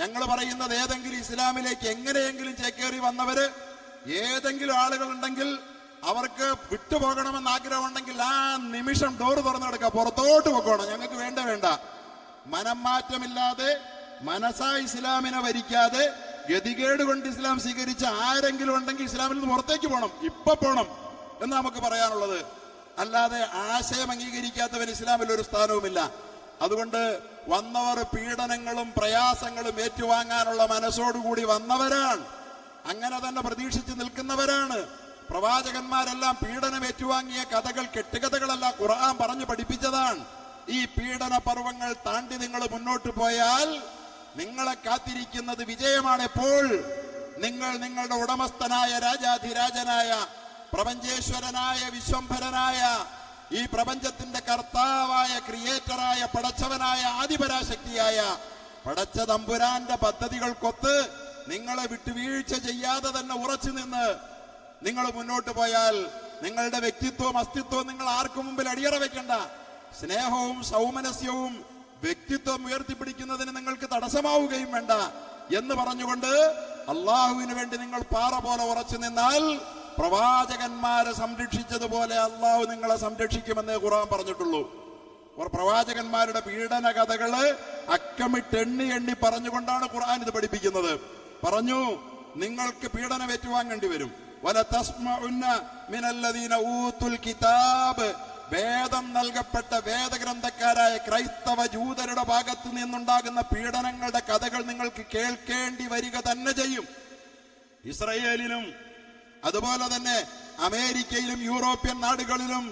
ഞങ്ങൾ പറയുന്നത് ഏതെങ്കിലും ഇസ്ലാമിലേക്ക് എങ്ങനെയെങ്കിലും ചേക്കേറി വന്നവര് ഏതെങ്കിലും ആളുകൾ ഉണ്ടെങ്കിൽ അവർക്ക് വിട്ടുപോകണമെന്ന് ആഗ്രഹമുണ്ടെങ്കിൽ ആ നിമിഷം ഡോർ തുറന്നു കിടക്കുക പുറത്തോട്ട് പോകണം ഞങ്ങൾക്ക് വേണ്ട വേണ്ട. മനം മാറ്റമില്ലാതെ മനസ്സാ ഇസ്ലാമിനെ വരിക്കാതെ ഗതികേട് കൊണ്ട് ഇസ്ലാം സ്വീകരിച്ച ആരെങ്കിലും ഉണ്ടെങ്കിൽ ഇസ്ലാമിൽ നിന്ന് പുറത്തേക്ക് പോകണം ഇപ്പൊ പോണം. എന്ന് നമുക്ക് പറയാനുള്ളത്? അല്ലാതെ ആശയം അംഗീകരിക്കാത്തവൻ ഇസ്ലാമിൽ ഒരു സ്ഥാനവുമില്ല. അതുകൊണ്ട് വന്നവർ പീഡനങ്ങളും പ്രയാസങ്ങളും ഏറ്റുവാങ്ങാനുള്ള മനസ്സോടുകൂടി വന്നവരാണ്. അങ്ങനെ തന്നെ പ്രതീക്ഷിച്ച് നിൽക്കുന്നവരാണ്. പ്രവാചകന്മാരെല്ലാം പീഡനം ഏറ്റുവാങ്ങിയ കഥകൾ കെട്ടുകഥകളല്ല ഖുർആൻ പറഞ്ഞു പഠിപ്പിച്ചതാണ്. ഈ പീഡന പർവങ്ങൾ താണ്ടി നിങ്ങൾ മുന്നോട്ട് പോയാൽ നിങ്ങളെ കാത്തിരിക്കുന്നത് വിജയമാണ് എപ്പോൾ? നിങ്ങൾ നിങ്ങളുടെ ഉടമസ്ഥനായ രാജാധിരാജനായ പ്രപഞ്ചേശ്വരനായ വിശ്വംഭരനായ ഈ പ്രപഞ്ചത്തിന്റെ കർത്താവായ ക്രിയേറ്ററായ പടച്ചവനായ ആദിപരാശക്തിയായ പടച്ച തമ്പുരാന്റെ പദ്ധതികൾക്കൊത്ത് നിങ്ങളെ വിട്ടുവീഴ്ച ചെയ്യാതെ തന്നെ ഉറച്ചു നിന്ന് നിങ്ങൾ മുന്നോട്ട് പോയാൽ നിങ്ങളുടെ വ്യക്തിത്വവും അസ്തിത്വവും നിങ്ങൾ ആർക്കു മുമ്പിൽ അടിയറ വെക്കണ്ട. സ്നേഹവും സൗമനസ്യവും വ്യക്തിത്വം ഉയർത്തിപ്പിടിക്കുന്നതിന് നിങ്ങൾക്ക് തടസ്സമാവുകയും വേണ്ട എന്ന് പറഞ്ഞുകൊണ്ട് അള്ളാഹുവിന് വേണ്ടി നിങ്ങൾ പാറ പോലെ ഉറച്ചു നിന്നാൽ പ്രവാചകന്മാരെ സംരക്ഷിച്ചതുപോലെ അള്ളാഹു നിങ്ങളെ സംരക്ഷിക്കുമെന്നേ ഖുർആൻ പറഞ്ഞിട്ടുള്ളൂ. പ്രവാചകന്മാരുടെ പീഡന കഥകൾ അക്കമിട്ട് എണ്ണി എണ്ണി പറഞ്ഞുകൊണ്ടാണ് ഖുർആൻ ഇത് പഠിപ്പിക്കുന്നത്. പറഞ്ഞു നിങ്ങൾക്ക് പീഡനം ഏറ്റുവാങ്ങേണ്ടി വരും. കിതാബ്. വേദം നൽകപ്പെട്ട വേദഗ്രന്ഥക്കാരായ ക്രൈസ്തവ ജൂതരുടെ ഭാഗത്ത് നിന്നുണ്ടാകുന്ന പീഡനങ്ങളുടെ കഥകൾ നിങ്ങൾക്ക് കേൾക്കേണ്ടി വരിക തന്നെ ചെയ്യും. ഇസ്രയേലിലും അതുപോലെ തന്നെ അമേരിക്കയിലും യൂറോപ്യൻ നാടുകളിലും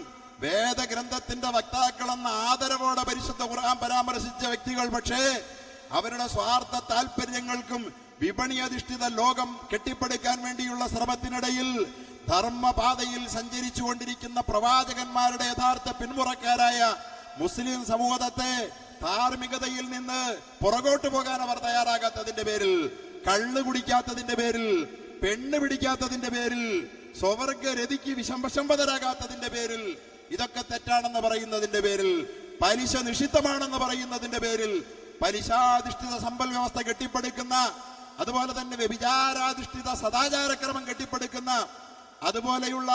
വേദഗ്രന്ഥത്തിന്റെ വക്താക്കളെന്ന ആദരവോടെ പരിശുദ്ധ ഖുർആൻ പരാമർശിച്ച വ്യക്തികൾ പക്ഷേ അവരുടെ സ്വാർത്ഥ താല്പര്യങ്ങൾക്കും വിപണി അധിഷ്ഠിത ലോകം കെട്ടിപ്പടുക്കാൻ വേണ്ടിയുള്ള ശ്രമത്തിനിടയിൽ ധർമ്മപാതയിൽ സഞ്ചരിച്ചു കൊണ്ടിരിക്കുന്ന പ്രവാചകന്മാരുടെ യഥാർത്ഥ പിന്മുറക്കാരായ മുസ്ലിം സമൂഹത്തെ ധാർമ്മികതയിൽ നിന്ന് പുറകോട്ട് പോകാൻ അവർ തയ്യാറാകാത്തതിന്റെ പേരിൽ കള്ളു കുടിക്കാത്തതിന്റെ പേരിൽ പെണ്ണ് പിടിക്കാത്തതിന്റെ പേരിൽ സ്വവർഗരതിക്ക് രതിക്ക് വിശംബശംബതരാകാത്തതിന്റെ പേരിൽ ഇതൊക്കെ തെറ്റാണെന്ന് പറയുന്നതിന്റെ പേരിൽ പലിശ നിഷിദ്ധമാണെന്ന് പറയുന്നതിന്റെ പേരിൽ പലിശാധിഷ്ഠിത സമ്പൽ വ്യവസ്ഥ കെട്ടിപ്പടുക്കുന്ന അതുപോലെ തന്നെ വ്യഭിചാരാധിഷ്ഠിത സദാചാരക്രമം കെട്ടിപ്പടുക്കുന്ന അതുപോലെയുള്ള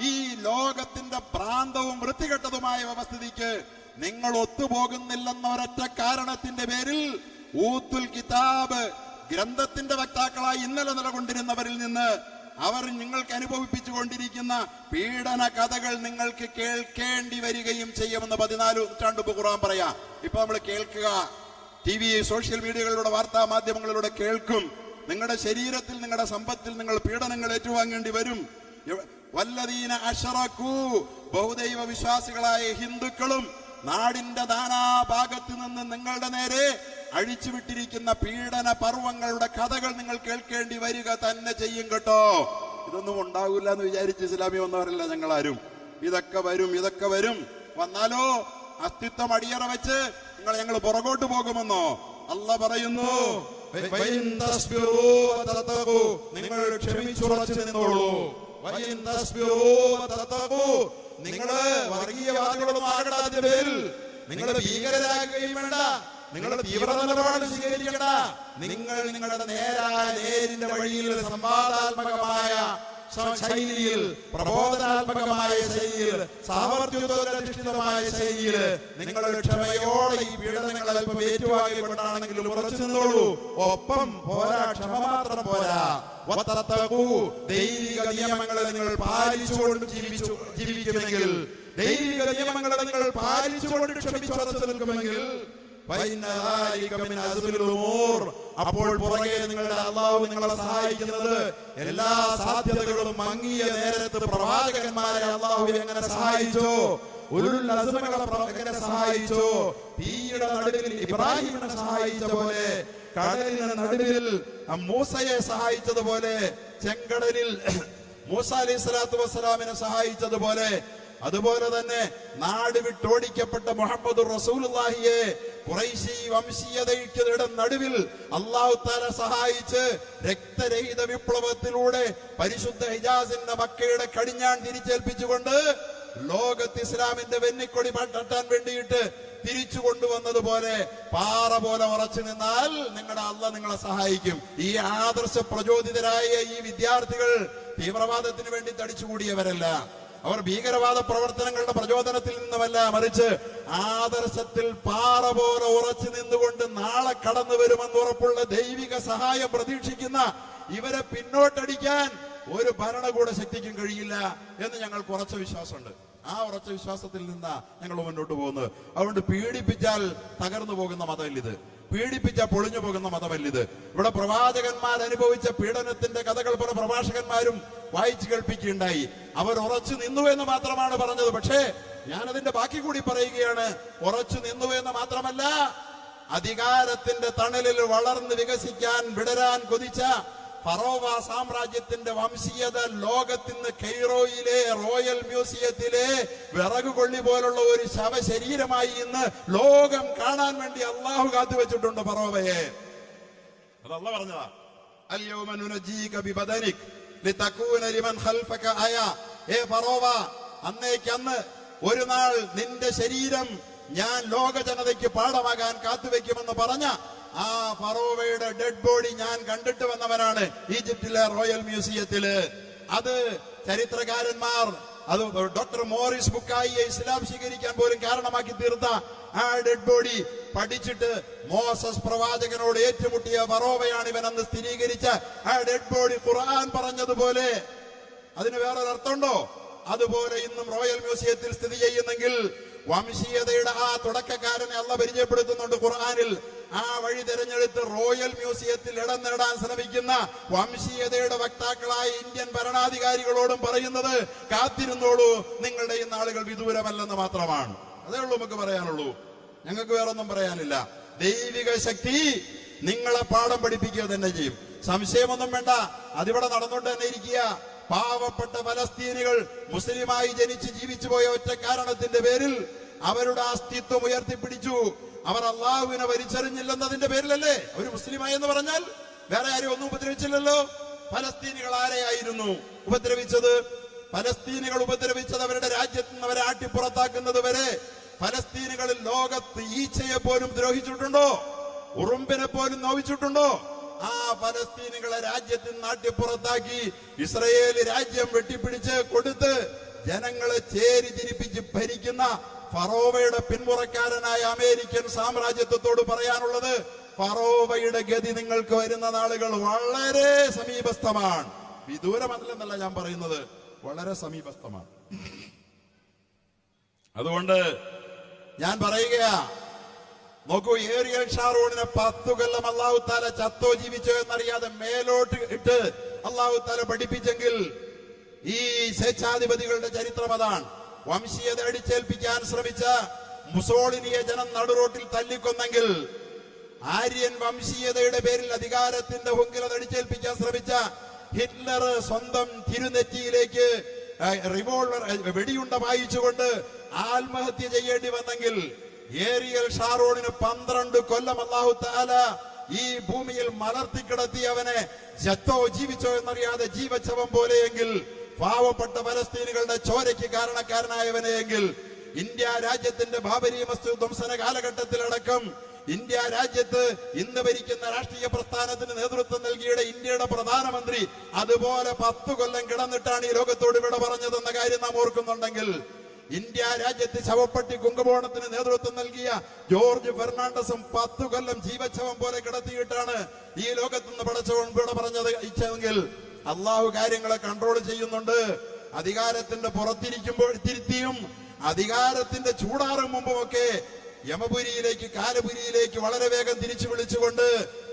ഈ ലോകത്തിന്റെ ഭ്രാന്തവും വൃത്തികെട്ടതുമായ വ്യവസ്ഥിതിക്ക് നിങ്ങൾ ഒത്തുപോകുന്നില്ലെന്ന ഒരൊറ്റ കാരണത്തിന്റെ പേരിൽ ഊത്തുൽ കിതാബ് ഗ്രന്ഥത്തിന്റെ വക്താക്കളായി ഇന്നലെ നിലകൊണ്ടിരുന്നവരിൽ നിന്ന് അവർ നിങ്ങൾക്ക് അനുഭവിപ്പിച്ചു കൊണ്ടിരിക്കുന്ന പീഡന കഥകൾ നിങ്ങൾക്ക് കേൾക്കേണ്ടി വരികയും ചെയ്യുമെന്ന് പതിനാല് നൂറ്റാണ്ടുമ്പ് ഖുർആൻ പറയാ. ഇപ്പൊ നമ്മൾ കേൾക്കുക. ടി വി സോഷ്യൽ മീഡിയകളിലൂടെ വാർത്താ മാധ്യമങ്ങളിലൂടെ കേൾക്കും. നിങ്ങളുടെ ശരീരത്തിൽ നിങ്ങളുടെ സമ്പത്തിൽ നിങ്ങൾ പീഡനങ്ങൾ ഏറ്റുവാങ്ങേണ്ടി വരും. വല്ലതീന അഷറക്കൂ ബഹുദൈവ വിശ്വാസികളായ ഹിന്ദുക്കളും നാടിന്റെ നാനാഭാഗത്ത് നിന്ന് നിങ്ങളുടെ നേരെ അഴിച്ചുവിട്ടിരിക്കുന്ന പീഡന പർവങ്ങളുടെ കഥകൾ നിങ്ങൾ കേൾക്കേണ്ടി വരിക തന്നെ ചെയ്യും കേട്ടോ. ഇതൊന്നും ഉണ്ടാകില്ല എന്ന് വിചാരിച്ച് ഇസ്ലാമി വന്നവരല്ല ഞങ്ങളാരും. ഇതൊക്കെ വരും ഇതൊക്കെ വരും. വന്നാലോ അസ്തിത്വം അടിയറ വെച്ച് നിങ്ങൾ ഞങ്ങൾ പുറകോട്ട് പോകുമെന്നോ? അല്ല പറയുന്നു നിങ്ങൾ ക്ഷമിച്ചുറച്ചു നിന്നോളൂ. നിങ്ങൾ വർഗീയവാദികളൊന്നും ആകണ്ട അതിന്റെ പേരിൽ. നിങ്ങൾ ഭീകരരാകുകയും വേണ്ട. നിങ്ങൾ തീവ്ര നിലപാട് സ്വീകരിക്കണ്ട. നിങ്ങൾ നിങ്ങളുടെ നേരായ നേരിന്റെ വഴിയിൽ സംവാദാത്മകമായ ശൈലിയിൽ പ്രബോധനാത്മകമായ ശൈലിയിൽ സാമർത്ഥ്യത്തോടധിഷ്ഠിതമായ ശൈലിയിൽ നിങ്ങളുടെ ക്ഷമയോടെ ഈ പീഡനങ്ങൾ അല്പം ഏറ്റുവാങ്ങിക്കൊണ്ടാണെങ്കിലും ഉറച്ചു നിന്നോളൂ. ഒപ്പം പോരാ ക്ഷമ മാത്രം പോരാ. ദൈവിക നിയമങ്ങളെ നിങ്ങൾ പാലിച്ചുകൊണ്ട് ജീവിച്ചു ജീവിക്കുമെങ്കിൽ ദൈവിക നിയമങ്ങളെ നിങ്ങൾ പാലിച്ചുകൊണ്ട് ക്ഷമിച്ചു നിൽക്കുമെങ്കിൽ അപ്പോൾ പുറകെ നിങ്ങളുടെ അള്ളാഹു നിങ്ങളെ സഹായിക്കുന്നത് എല്ലാ സാധ്യതകളും മങ്ങിയ നേരത്ത് പ്രവാചകന്മാരെ അള്ളാഹു എങ്ങനെ സഹായിച്ചോ എങ്ങനെ സഹായിച്ചോ തീയുടെ നടുവിൽ ഇബ്രാഹിമിനെ സഹായിച്ച പോലെ കടലിന്റെ നടുവിൽ മൂസയെ സഹായിച്ചതുപോലെ ചെങ്കടലിൽ മൂസ അലൈഹി സ്വലാത്തു വസ്സലാമിനെ സഹായിച്ചതുപോലെ അതുപോലെ തന്നെ നാട് വിട്ടോടിക്കപ്പെട്ട മുഹമ്മദ് റസൂലുല്ലാഹിയെ കുറൈശി വംശീയതയുടെ നടുവിൽ അള്ളാഹു താല സഹായിച്ച് രക്തരഹിത വിപ്ലവത്തിലൂടെ പരിശുദ്ധ ഹിജാസിന്റെ മക്കയുടെ കടിഞ്ഞാൻ തിരിച്ചേൽപ്പിച്ചുകൊണ്ട് ലോകത്ത് ഇസ്ലാമിന്റെ വെന്നിക്കൊടി തട്ടാൻ വേണ്ടിയിട്ട് തിരിച്ചു കൊണ്ടുവന്നതുപോലെ പാറ പോലെ ഉറച്ചു നിന്നാൽ നിങ്ങളുടെ അല്ല നിങ്ങളെ സഹായിക്കും. ഈ ആദർശ പ്രചോദിതരായ ഈ വിദ്യാർത്ഥികൾ തീവ്രവാദത്തിന് വേണ്ടി തടിച്ചുകൂടിയവരല്ല. അവർ ഭീകരവാദ പ്രവർത്തനങ്ങളുടെ പ്രചോദനത്തിൽ നിന്നുമല്ല മറിച്ച് ആദർശത്തിൽ പാറ പോലെ ഉറച്ചു നിന്നുകൊണ്ട് നാളെ കടന്നു വരുമെന്ന് ഉറപ്പുള്ള ദൈവിക സഹായം പ്രതീക്ഷിക്കുന്ന ഇവരെ പിന്നോട്ടടിക്കാൻ ഒരു ഭരണകൂട ശക്തിക്കും കഴിയില്ല എന്ന് ഞങ്ങൾക്ക് ഉറച്ച വിശ്വാസമുണ്ട്. ആ ഉറച്ച വിശ്വാസത്തിൽ നിന്നാ ഞങ്ങൾ മുന്നോട്ട് പോകുന്നത്. അതുകൊണ്ട് പീഡിപ്പിച്ചാൽ തകർന്നു പോകുന്ന മതമല്ലിത്. പീഡിപ്പിച്ചാൽ പൊളിഞ്ഞു പോകുന്ന മതമല്ലിത്. ഇവിടെ പ്രവാചകന്മാർ അനുഭവിച്ച പീഡനത്തിന്റെ കഥകൾ പല പ്രഭാഷകന്മാരും വായിച്ചു കേൾപ്പിക്കുകയുണ്ടായി. അവർ ഉറച്ചു നിന്നു എന്ന് മാത്രമാണ് പറഞ്ഞത്. പക്ഷേ ഞാനതിന്റെ ബാക്കി കൂടി പറയുകയാണ്. ഉറച്ചു നിന്നു എന്ന് മാത്രമല്ല അധികാരത്തിന്റെ തണലിൽ വളർന്ന് വികസിക്കാൻ വിടരാൻ കൊതിച്ച ഫറോവ സാമ്രാജ്യത്തിന്റെ വംശീയത ലോകത്തിന്ന് കെയ്റോയിലെ റോയൽ മ്യൂസിയത്തിലെ വിറക് കൊള്ളി പോലുള്ള ഒരു ശവശരീരമായി ഇന്ന് ലോകം കാണാൻ വേണ്ടി അള്ളാഹു കാത്തുവെച്ചിട്ടുണ്ട് ഫറോവയെ. അത് പറഞ്ഞതാ. അന്നേക്കന്ന് ഒരു നാൾ നിന്റെ ശരീരം ഞാൻ ലോക ജനതയ്ക്ക് പാഠമാകാൻ കാത്തുവെക്കുമെന്ന് പറഞ്ഞ ആ ഫറോവയുടെ ഡെഡ് ബോഡി ഞാൻ കണ്ടിട്ട് വന്നവനാണ് ഈജിപ്തിലെ റോയൽ മ്യൂസിയത്തിൽ. അത് ചരിത്രകാരന്മാർ അത് ഡോക്ടർ മോറിസ് ബുക്കായിയെ ഇസ്ലാം സ്വീകരിക്കാൻ പോലും കാരണമാക്കി തീർത്ത ആ ഡെഡ് ബോഡി പഠിച്ചിട്ട് മോസസ് പ്രവാചകനോട് ഏറ്റുമുട്ടിയ ഫറോവയാണ് ഇവനെന്ന് സ്ഥിരീകരിച്ച ആ ഡെഡ് ബോഡി ഖുർആൻ പറഞ്ഞതുപോലെ. അതിന് വേറൊരു അർത്ഥമുണ്ടോ അതുപോലെ ഇന്നും റോയൽ മ്യൂസിയത്തിൽ സ്ഥിതി ചെയ്യുന്നെങ്കിൽ വംശീയതയുടെ ആ തുടക്കക്കാരനെ അല്ല പരിചയപ്പെടുത്തുന്നുണ്ട് ഖുർആാനിൽ. ആ വഴി തിരഞ്ഞെടുത്ത് റോയൽ മ്യൂസിയത്തിൽ ഇടം നേടാൻ ശ്രമിക്കുന്ന വംശീയതയുടെ വക്താക്കളായ ഇന്ത്യൻ ഭരണാധികാരികളോടും പറയുന്നത് കാത്തിരുന്നോളൂ നിങ്ങളുടെ ഈ നാളുകൾ വിദൂരമല്ലെന്ന് മാത്രമാണ്. അതേ ഉള്ളൂ നമുക്ക് പറയാനുള്ളൂ. ഞങ്ങൾക്ക് വേറൊന്നും പറയാനില്ല. ദൈവിക ശക്തി നിങ്ങളെ പാഠം പഠിപ്പിക്കുക തന്നെ ചെയ്യും. സംശയമൊന്നും വേണ്ട. അതിവിടെ നടന്നുകൊണ്ട് തന്നെ ഇരിക്കുക. പാവപ്പെട്ട ഫലസ്തീനികൾ മുസ്ലിമായി ജനിച്ച് ജീവിച്ചു പോയ ഒറ്റ കാരണത്തിന്റെ പേരിൽ അവരുടെ അസ്തിത്വം ഉയർത്തിപ്പിടിച്ചു. അവർ അള്ളാഹുവിനെ വലിച്ചെറിഞ്ഞില്ലെന്നതിന്റെ പേരിലല്ലേ? ഒരു മുസ്ലിമായി എന്ന് പറഞ്ഞാൽ വേറെ ആരും ഒന്നും ഉപദ്രവിച്ചില്ലല്ലോ. ഫലസ്തീനികൾ ആരെയായിരുന്നു? ഉപദ്രവിച്ചത് ഫലസ്തീനികൾ ഉപദ്രവിച്ചത് അവരുടെ രാജ്യത്ത് നിന്ന് അവരെ ആട്ടിപ്പുറത്താക്കുന്നത് വരെ. ഫലസ്തീനുകളിൽ ലോകത്ത് ഈച്ചയെ പോലും ദ്രോഹിച്ചിട്ടുണ്ടോ? ഉറുമ്പിനെ പോലും നോവിച്ചിട്ടുണ്ടോ? ആ ഫലസ്തീനുകളെ രാജ്യത്തിൽ നാട്ടി പുറത്താക്കി ഇസ്രയേൽ രാജ്യം വെട്ടിപ്പിടിച്ച് കൊടുത്ത് ജനങ്ങളെ ചേരി തിരിപ്പിച്ച് ഭരിക്കുന്ന ഫറോവയുടെ പിന്മുറക്കാരനായ അമേരിക്കൻ സാമ്രാജ്യത്വത്തോട് പറയാനുള്ളത് ഫറോവയുടെ ഗതി നിങ്ങൾക്ക് വരുന്ന നാളുകൾ വളരെ സമീപസ്ഥമാണ്. വിദൂരമല്ലെന്നല്ല ഞാൻ പറയുന്നത് വളരെ സമീപസ്ഥമാണ്. അതുകൊണ്ട് ഞാൻ പറയുകയാ നോക്കൂ ഏറിയൽ ഷാറൂണിനെ പത്തു കൊല്ലം അള്ളാഹു താല ചത്തോ ജീവിച്ചോ എന്നറിയാതെ മേലോട്ട് ഇട്ട് അള്ളാഹു താല പഠിപ്പിച്ചെങ്കിൽ ഈ സ്വേച്ഛാധിപതികളുടെ ചരിത്രം അതാണ്. വംശീയത അടിച്ചേൽപ്പിക്കാൻ ശ്രമിച്ച മുസോളിനിയെ ജനം നടുറോട്ടിൽ തല്ലിക്കൊന്നെങ്കിൽ ആര്യൻ വംശീയതയുടെ പേരിൽ അധികാരത്തിന്റെ ഹുങ്കിലത അടിച്ചേൽപ്പിക്കാൻ ശ്രമിച്ച ഹിറ്റ്ലർ സ്വന്തം തിരുനെറ്റിയിലേക്ക് റിവോൾവർ വെടിയുണ്ട വായിച്ചുകൊണ്ട് ആത്മഹത്യ ചെയ്യേണ്ടി വന്നെങ്കിൽ ഏരിയൽ ഷാറോണിന് പന്ത്രണ്ട് കൊല്ലം അള്ളാഹു താല ഈ ഭൂമിയിൽ മലർത്തി കിടത്തി അവനെ ചത്തോ ജീവിച്ചോ എന്നറിയാതെ ജീവച്ചവം പോലെയെങ്കിൽ പാവപ്പെട്ട ഫലസ്തീനുകളുടെ ചോരയ്ക്ക് കാരണക്കാരനായവനെയെങ്കിൽ ഇന്ത്യ രാജ്യത്തിന്റെ ബാബരി മസ്ജിദ് ധ്വംസന കാലഘട്ടത്തിലടക്കം ഇന്ത്യ രാജ്യത്ത് ഇന്ന് ഭരിക്കുന്ന രാഷ്ട്രീയ പ്രസ്ഥാനത്തിന് നേതൃത്വം നൽകിയുടെ ഇന്ത്യയുടെ പ്രധാനമന്ത്രി അതുപോലെ പത്തു കൊല്ലം കിടന്നിട്ടാണ് ഈ ലോകത്തോട് ഇവിടെ പറഞ്ഞതെന്ന കാര്യം നാം ഓർക്കുന്നുണ്ടെങ്കിൽ ഇന്ത്യ രാജ്യത്ത് ശവപ്പെട്ടി കുംഭകോണത്തിന് നേതൃത്വം നൽകിയ ജോർജ് ഫെർണാണ്ടസും പത്തു കൊല്ലം ജീവച്ഛവം പോലെ കിടത്തിയിട്ടാണ് ഈ ലോകത്ത് നിന്ന് പടച്ചവൻ ഇവിടെ പറഞ്ഞത്. ഇച്ചതെങ്കിൽ അള്ളാഹു കാര്യങ്ങളെ കൺട്രോൾ ചെയ്യുന്നുണ്ട്. അധികാരത്തിന്റെ പുറത്തിരിക്കുമ്പോൾ തിരുത്തിയും അധികാരത്തിന്റെ ചൂടാറും മുമ്പുമൊക്കെ യമപുരിയിലേക്ക് കാലപുരിയിലേക്ക് വളരെ വേഗം തിരിച്ചു വിളിച്ചുകൊണ്ട്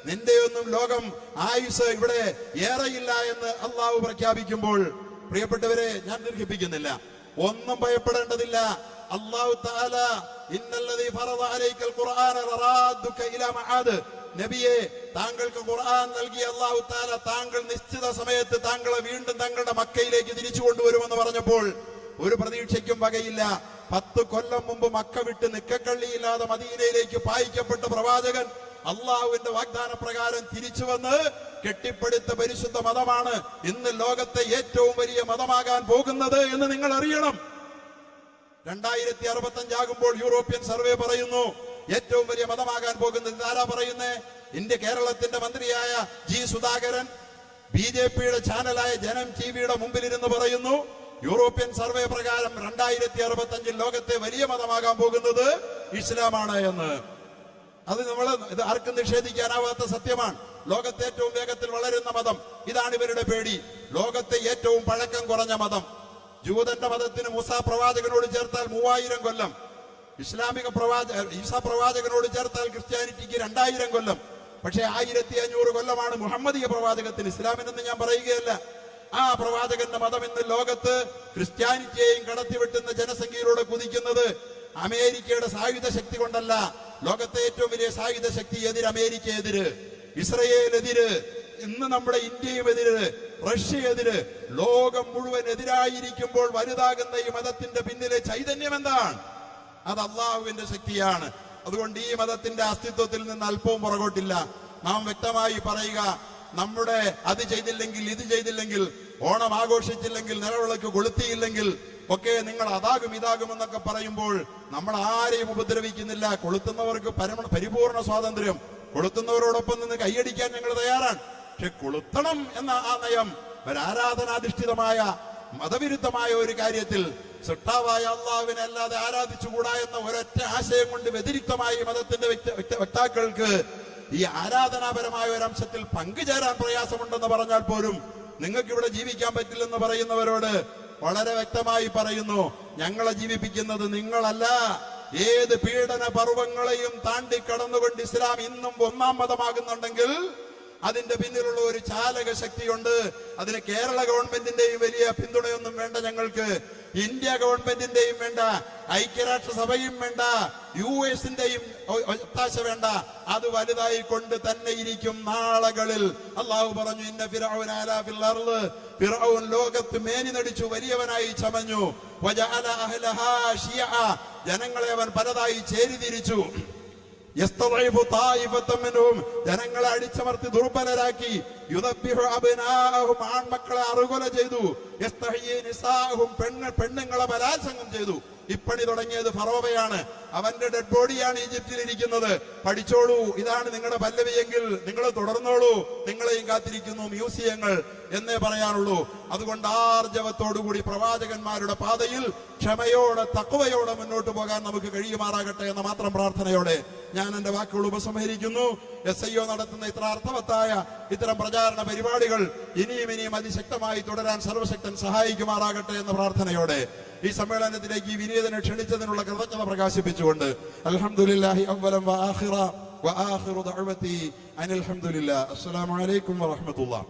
നിന്റെയൊന്നും ലോകം ആയുസ് ഇവിടെ ഏറെയില്ല എന്ന് അള്ളാഹു പ്രഖ്യാപിക്കുമ്പോൾ പ്രിയപ്പെട്ടവരെ ഞാൻ ദീർഘിപ്പിക്കുന്നില്ല. ഒന്നും ഭയപ്പെടേണ്ടതില്ല. അള്ളാഹു താല ഇന്നല്ലദീ ഫറദ അലൈക്കൽ ഖുർആന ററാദുക ഇലാ മആദ് നബിയെ താങ്കൾക്ക് ഖുർആൻ നൽകിയ അള്ളാഹു താല താങ്കൾ നിശ്ചിത സമയത്ത് താങ്കളെ വീണ്ടും തങ്ങളുടെ മക്കയിലേക്ക് തിരിച്ചു കൊണ്ടുവരുമെന്ന് പറഞ്ഞപ്പോൾ ഒരു പ്രതീക്ഷയ്ക്കും വകയില്ല. പത്ത് കൊല്ലം മുമ്പ് മക്ക വിട്ട് നിക്കക്കള്ളിയില്ലാതെ മദീനയിലേക്ക് പായിക്കപ്പെട്ട പ്രവാചകൻ അള്ളാഹുവിന്റെ വാഗ്ദാന പ്രകാരം തിരിച്ചു വന്ന് കെട്ടിപ്പടുത്ത പരിശുദ്ധ മതമാണ് ഇന്ന് ലോകത്തെ ഏറ്റവും വലിയ മതമാകാൻ പോകുന്നത് എന്ന് നിങ്ങൾ അറിയണം. രണ്ടായിരത്തി അറുപത്തഞ്ചാകുമ്പോൾ യൂറോപ്യൻ സർവേ പറയുന്നു ഏറ്റവും വലിയ മതമാകാൻ പോകുന്നത് ആരാ പറയുന്നേ? ഇന്ത്യ കേരളത്തിന്റെ മന്ത്രിയായ ജി സുധാകരൻ ബി ജെ പിയുടെ ചാനലായ ജനം ടി വിയുടെ മുമ്പിലിരുന്ന് പറയുന്നു യൂറോപ്യൻ സർവേ പ്രകാരം രണ്ടായിരത്തി അറുപത്തി അഞ്ചിൽ ലോകത്തെ വലിയ മതമാകാൻ പോകുന്നത് ഇസ്ലാമാണ് എന്ന്. അത് നമ്മൾ ഇത് ആർക്കും നിഷേധിക്കാനാവാത്ത സത്യമാണ്. ലോകത്തെ ഏറ്റവും വേഗത്തിൽ വളരുന്ന മതം ഇതാണ് ഇവരുടെ പേടി. ലോകത്തെ ഏറ്റവും പഴക്കം കുറഞ്ഞ മതം. ജൂതന്റെ മതത്തിന് മൂസ പ്രവാചകനോട് ചേർത്താൽ മൂവായിരം കൊല്ലം. ഇസ്ലാമിക പ്രവാച ഈസ പ്രവാചകനോട് ചേർത്താൽ ക്രിസ്ത്യാനിറ്റിക്ക് രണ്ടായിരം കൊല്ലം. പക്ഷേ ആയിരത്തി അഞ്ഞൂറ് കൊല്ലമാണ് മുഹമ്മദിയ പ്രവാചകത്തിന് ഇസ്ലാമിനെന്ന് ഞാൻ പറയുകയല്ല. ആ പ്രവാചകന്റെ മതം ഇന്ന് ലോകത്ത് ക്രിസ്ത്യാനിറ്റിയെയും കടത്തിവിട്ടുന്ന ജനസംഖ്യയിലൂടെ കുതിക്കുന്നത് അമേരിക്കയുടെ സായുധ ശക്തി കൊണ്ടല്ല. ലോകത്തെ ഏറ്റവും വലിയ സായുധ ശക്തി എതിര് അമേരിക്ക എതിര്. ഇസ്രയേൽ എതിര്. ഇന്ന് നമ്മുടെ ഇന്ത്യയും എതിര്. റഷ്യ എതിര്. ലോകം മുഴുവൻ എതിരായിരിക്കുമ്പോൾ വലുതാകുന്ന ഈ മതത്തിന്റെ പിന്നിലെ ചൈതന്യം എന്താണ്? അത് അള്ളാഹുവിന്റെ ശക്തിയാണ്. അതുകൊണ്ട് ഈ മതത്തിന്റെ അസ്തിത്വത്തിൽ നിന്ന് അല്പവും പുറകോട്ടില്ല. നാം വ്യക്തമായി പറയുക നമ്മുടെ അത് ചെയ്തില്ലെങ്കിൽ ഇത് ചെയ്തില്ലെങ്കിൽ ഓണം ആഘോഷിച്ചില്ലെങ്കിൽ നിലവിളക്ക് കൊളുത്തിയില്ലെങ്കിൽ ഒക്കെ നിങ്ങൾ അതാകും ഇതാകും എന്നൊക്കെ പറയുമ്പോൾ നമ്മൾ ആരെയും ഉപദ്രവിക്കുന്നില്ല. കൊളുത്തുന്നവർക്ക് പരമ പരിപൂർണ സ്വാതന്ത്ര്യം. കൊളുത്തുന്നവരോടൊപ്പം നിന്ന് കൈയടിക്കാൻ ഞങ്ങൾ തയ്യാറാണ്. പക്ഷെ കൊളുത്തണം എന്ന ആ നയം ഒരാരാധനാധിഷ്ഠിതമായ മതവിരുദ്ധമായ ഒരു കാര്യത്തിൽ സൃഷ്ടാവായ അള്ളാവിനെ അല്ലാതെ ആരാധിച്ചുകൂടാ എന്ന ഒരൊറ്റ ആശയം കൊണ്ട് വ്യതിരിക്തമായി മതത്തിന്റെ വ്യക്ത- വ്യക്ത- വക്താക്കൾക്ക് ഈ ആരാധനാപരമായ ഒരു അംശത്തിൽ പങ്കുചേരാൻ പ്രയാസമുണ്ടെന്ന് പറഞ്ഞാൽ പോലും നിങ്ങൾക്ക് ഇവിടെ ജീവിക്കാൻ പറ്റില്ലെന്ന് പറയുന്നവരോട് വളരെ വ്യക്തമായി പറയുന്നു ഞങ്ങളെ ജീവിപ്പിക്കുന്നത് നിങ്ങളല്ല. ഏത് പീഡന പർവങ്ങളെയും താണ്ടി കടന്നുകൊണ്ട് ഇസ്ലാം ഇന്നും ഒന്നാം മതമാകുന്നുണ്ടെങ്കിൽ അതിന്റെ പിന്നിലുള്ള ഒരു ചാലക ശക്തിയുണ്ട്. അതിന് കേരള ഗവൺമെന്റിന്റെയും വലിയ പിന്തുണയൊന്നും വേണ്ട ഞങ്ങൾക്ക്. ഇന്ത്യ ഗവൺമെന്റിന്റെയും വേണ്ട. ഐക്യരാഷ്ട്ര സഭയും വേണ്ട യു എസിന്റെയും ഒത്താശ വേണ്ട. അത് വലുതായി കൊണ്ട് തന്നെ ഇരിക്കും നാളകളിൽ. അള്ളാഹു പറഞ്ഞു ഇന്ന ഫിറൌൻ ആലാ ഫിൽ അർൾ ഫിറഔൻ ലോകത്ത് മേനി നടിച്ചു വലിയവനായി ചമഞ്ഞു. വജഅല അഹ്ലഹാ ഷിയഅ ജനങ്ങളെ അവൻ പലതായി ചേരിതിരിച്ചു. ജനങ്ങളെ അടിച്ചമർത്തി ദുർബലരാക്കി. ആൺമക്കളെ അറുകൊല ചെയ്തു. പെണ്ണുങ്ങളെ ബലാത്സംഗം ചെയ്തു. ഇപ്പണി തുടങ്ങിയത് ഫറോവയാണ്. അവന്റെ ഡെഡ് ബോഡിയാണ് ഈജിപ്തിൽ ഇരിക്കുന്നത്. പഠിച്ചോളൂ. ഇതാണ് നിങ്ങളുടെ പല്ലവിയെങ്കിൽ നിങ്ങൾ തുടർന്നോളൂ. നിങ്ങളെയും കാത്തിരിക്കുന്നു മ്യൂസിയങ്ങൾ എന്നേ പറയാനുള്ളൂ. അതുകൊണ്ട് ആർജവത്തോടുകൂടി പ്രവാചകന്മാരുടെ പാതയിൽ ക്ഷമയോടെ തക്കവയോടെ മുന്നോട്ട് പോകാൻ നമുക്ക് കഴിയുമാറാകട്ടെ എന്ന മാത്രം പ്രാർത്ഥനയോടെ ഞാൻ എന്റെ വാക്കുകൾ ഉപസംഹരിക്കുന്നു. എസ് ഐ ഒ നടത്തുന്ന ഇത്ര അർത്ഥവത്തായ ഇത്തരം പ്രചാരണ പരിപാടികൾ ഇനിയും ഇനിയും അതിശക്തമായി തുടരാൻ സർവശക്തൻ സഹായിക്കുമാറാകട്ടെ എന്ന പ്രാർത്ഥനയോടെ ഈ സമ്മേളനത്തിലേക്ക് ഈ വിനീതനെ ക്ഷണിച്ചതിനുള്ള കൃതജ്ഞത പ്രകാശിപ്പിച്ചുകൊണ്ട് അലഹമുല്ലാഹി അവലം വ ആഖിറ വ ആഖിറു ദഅവതി അനിൽ അസ്സലാമു അലൈക്കും വറഹ്മത്തുള്ളാഹി